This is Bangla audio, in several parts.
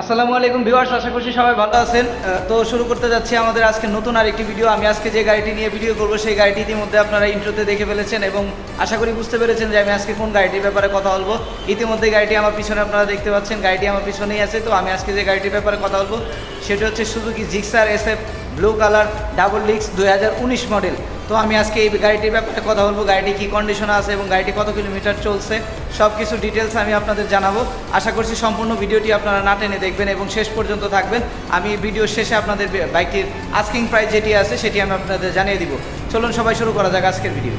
আসসালামু আলাইকুম ভিউয়ার্স, আশা করছি সবাই ভালো আছেন। তো শুরু করতে যাচ্ছি আমাদের আজকে নতুন আরেকটি ভিডিও। আমি আজকে যে গাড়িটি নিয়ে ভিডিও করব, সেই গাড়িটি ইতিমধ্যে আপনারা ইন্ট্রোতে দেখে ফেলেছেন এবং আশা করি বুঝতে পেরেছেন যে আমি আজকে কোন গাড়িটির ব্যাপারে কথা বলব। ইতিমধ্যে গাড়িটি আমার পিছনে আপনারা দেখতে পাচ্ছেন, গাড়িটি আমার পিছনেই আছে। তো আমি আজকে যে গাড়িটির ব্যাপারে কথা বলব, সেটি হচ্ছে Suzuki Gixxer S F blue colour double ডিক্স দুই মডেল তো আমি আজকে এই গাড়িটির ব্যাপারে কথা বলব, গাড়িটি কী কন্ডিশনে আছে এবং গাড়িটি কত কিলোমিটার চলছে সব কিছু ডিটেলস আমি আপনাদের জানাব। আশা করছি সম্পূর্ণ ভিডিওটি আপনারা না টেনে দেখবেন এবং শেষ পর্যন্ত থাকবেন। আমি ভিডিও শেষে আপনাদের বাইকটির আস্কিং প্রাইস যেটি আছে সেটি আমি আপনাদের জানিয়ে দিব। চলুন সবাই শুরু করা যাক আজকের ভিডিও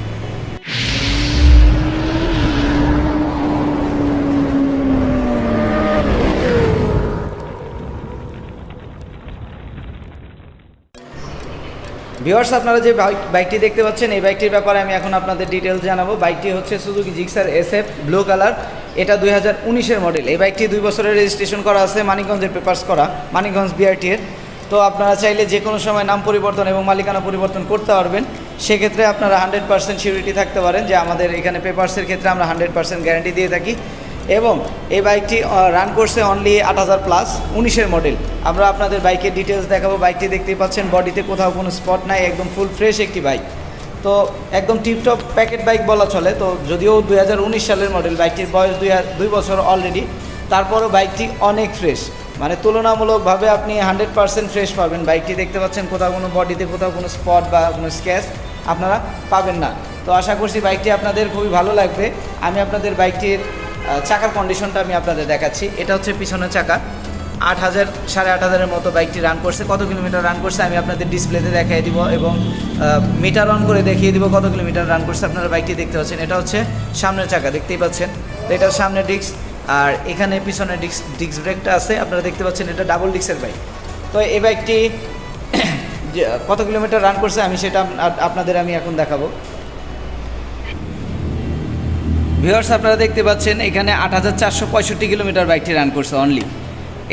ভিওয়ার্স আপনারা যে বাইক বাইকটি দেখতে পাচ্ছেন, এই বাইকটির ব্যাপারে আমি এখন আপনাদের ডিটেলস জানাব। বাইকটি হচ্ছে Suzuki Gixxer S F blue colour এটা দুই হাজার উনিশের মডেল এই বাইকটি দুই বছরের রেজিস্ট্রেশন করা আছে, মানিকগঞ্জের পেপার্স করা, মানিকগঞ্জ বিআরটি এর। তো আপনারা চাইলে যে কোনো সময় নাম পরিবর্তন এবং মালিকানা পরিবর্তন করতে পারবেন। সেক্ষেত্রে আপনারা হান্ড্রেড পার্সেন্ট সিউরিটি থাকতে পারেন যে আমাদের এখানে পেপার্সের ক্ষেত্রে আমরা হান্ড্রেড পার্সেন্ট গ্যারান্টি দিয়ে থাকি। এবং এই বাইকটি রান করছে অনলি আট হাজার প্লাস উনিশের মডেল আমরা আপনাদের বাইকের ডিটেলস দেখাবো। বাইকটি দেখতেই পাচ্ছেন বডিতে কোথাও কোনো স্পট নাই, একদম ফুল ফ্রেশ একটি বাইক তো একদম টিপটপ প্যাকেট বাইক বলা চলে। তো যদিও দুই হাজার উনিশ সালের মডেল বাইকটির বয়স দুই দুই বছর অলরেডি তারপরও বাইকটি অনেক ফ্রেশ মানে তুলনামূলকভাবে আপনি হান্ড্রেড পার্সেন্ট ফ্রেশ পাবেন। বাইকটি দেখতে পাচ্ছেন, কোথাও কোনো বডিতে কোথাও কোনো স্পট বা কোনো স্ক্যাচ আপনারা পাবেন না। তো আশা করছি বাইকটি আপনাদের খুবই ভালো লাগবে। আমি আপনাদের বাইকটির চাকার কন্ডিশনটা আমি আপনাদের দেখাচ্ছি। এটা হচ্ছে পিছনের চাকা। আট হাজার, সাড়ে আট হাজারের মতো বাইকটি রান করছে। কত কিলোমিটার রান করছে আমি আপনাদের ডিসপ্লেতে দেখিয়ে দিব এবং মিটার অন করে দেখিয়ে দিব কত কিলোমিটার রান করছে। আপনারা বাইকটি দেখতে পাচ্ছেন। এটা হচ্ছে সামনের চাকা, দেখতেই পাচ্ছেন। তো এটা সামনে ডিস্ক আর এখানে পিছনে ডিস্ক ডিস্ক ব্রেকটা আছে। আপনারা দেখতে পাচ্ছেন এটা ডাবল ডিস্কের বাইক তো এই বাইকটি কত কিলোমিটার রান করছে আমি সেটা আপনাদের আমি এখন দেখাবো। ভিউয়ার্স আপনারা দেখতে পাচ্ছেন, এখানে আট হাজার চারশো পঁয়ষট্টি কিলোমিটার বাইকটি রান করছে অনলি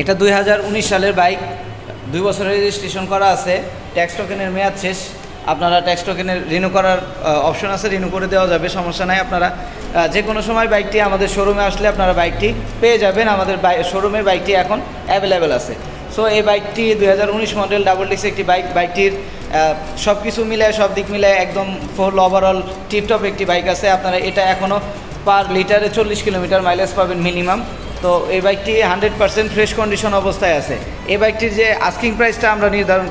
এটা দুই হাজার উনিশ সালের বাইক দুই বছরের রেজিস্ট্রেশন করা আছে। ট্যাক্স টোকেনের মেয়াদ শেষ। আপনারা ট্যাক্স টোকেনের রিনিউ করার অপশন আছে রিনিউ করে দেওয়া যাবে, সমস্যা নাই আপনারা। যে কোনো সময় বাইকটি আমাদের শোরুমে আসলে আপনারা বাইকটি পেয়ে যাবেন। আমাদের শোরুমে বাইকটি এখন অ্যাভেলেবেল আছে। সো এই বাইকটি দুই হাজার উনিশ মডেল ডাবল ডিক্স একটি বাইক বাইকটির সব কিছু মিলায়, সব দিক মিলায় একদম ফুল ওভারঅল টিপটপ একটি বাইক আছে। আপনারা এটা এখনও পার লিটারে চল্লিশ কিলোমিটার মাইলেজ পাবেন মিনিমাম তো এই বাইকটি হান্ড্রেড পার্সেন্ট ফ্রেশ কন্ডিশন অবস্থায় আছে। এই বাইকটির যে আস্কিং প্রাইসটা আমরা নির্ধারণ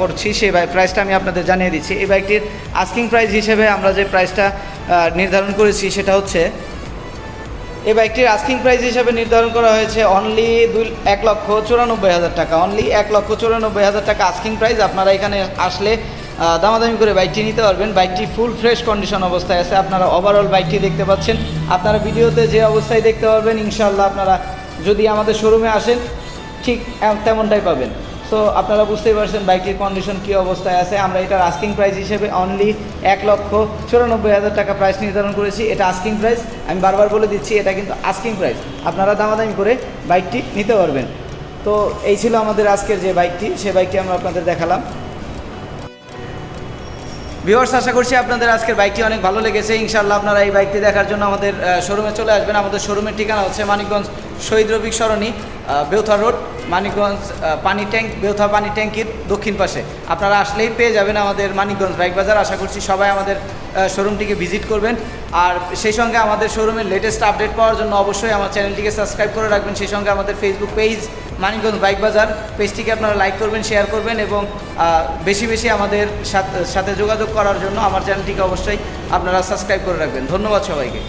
করছি, সেই প্রাইসটা আমি আপনাদের জানিয়ে দিচ্ছি। এই বাইকটির আস্কিং প্রাইস হিসেবে আমরা যে প্রাইসটা নির্ধারণ করেছি, সেটা হচ্ছে, এই বাইকটির আস্কিং প্রাইস হিসাবে নির্ধারণ করা হয়েছে অনলি দুই এক লক্ষ চুরানব্বই হাজার টাকা। অনলি এক লক্ষ চুরানব্বই হাজার টাকা আস্কিং প্রাইস আপনারা এখানে আসলে দামাদামি করে বাইকটি নিতে পারবেন। বাইকটি ফুল ফ্রেশ কন্ডিশন অবস্থায় আছে। আপনারা ওভারঅল বাইকটি দেখতে পাচ্ছেন। আপনারা ভিডিওতে যে অবস্থায় দেখতে পারবেন ইনশাল্লাহ আপনারা যদি আমাদের শোরুমে আসেন, ঠিক তেমনটাই পাবেন। সো আপনারা বুঝতেই পারছেন বাইকটির কন্ডিশন কী অবস্থায় আছে। আমরা এটার আস্কিং প্রাইস হিসেবে অনলি এক লক্ষ চুরানব্বই হাজার টাকা প্রাইস নির্ধারণ করেছি। এটা আস্কিং প্রাইস আমি বারবার বলে দিচ্ছি, এটা কিন্তু আস্কিং প্রাইস আপনারা দামাদামি করে বাইকটি নিতে পারবেন। তো, এই ছিল আমাদের আজকের যে বাইকটি, সে বাইকটি আমরা আপনাদের দেখালাম। ভিউয়ার্স আশা করছি আপনাদের আজকের বাইকটি অনেক ভালো লেগেছে। ইনশাআল্লাহ আপনারা এই বাইকটি দেখার জন্য আমাদের শোরুমে চলে আসবেন। আমাদের শোরুমের ঠিকানা হচ্ছে মানিকগঞ্জ শহীদ রবিক সরণি বেউথা রোড, মানিকগঞ্জ পানি ট্যাঙ্ক, বেউথা পানি ট্যাঙ্কির দক্ষিণ পাশে। আপনারা আসলেই পেয়ে যাবেন আমাদের মানিকগঞ্জ বাইক বাজার। আশা করছি সবাই আমাদের শোরুমটিকে ভিজিট করবেন। আর সেই সঙ্গে আমাদের শোরুমের লেটেস্ট আপডেট পাওয়ার জন্য অবশ্যই আমার চ্যানেলটিকে সাবস্ক্রাইব করে রাখবেন। সেই সঙ্গে আমাদের ফেসবুক পেজ মানিকগঞ্জ বাইক বাজার। পেজটিকে আপনারা লাইক করবেন শেয়ার করবেন এবং বেশি বেশি আমাদের সাথে সাথে যোগাযোগ করার জন্য আমার চ্যানেলটিকে অবশ্যই আপনারা সাবস্ক্রাইব করে রাখবেন। ধন্যবাদ সবাইকে।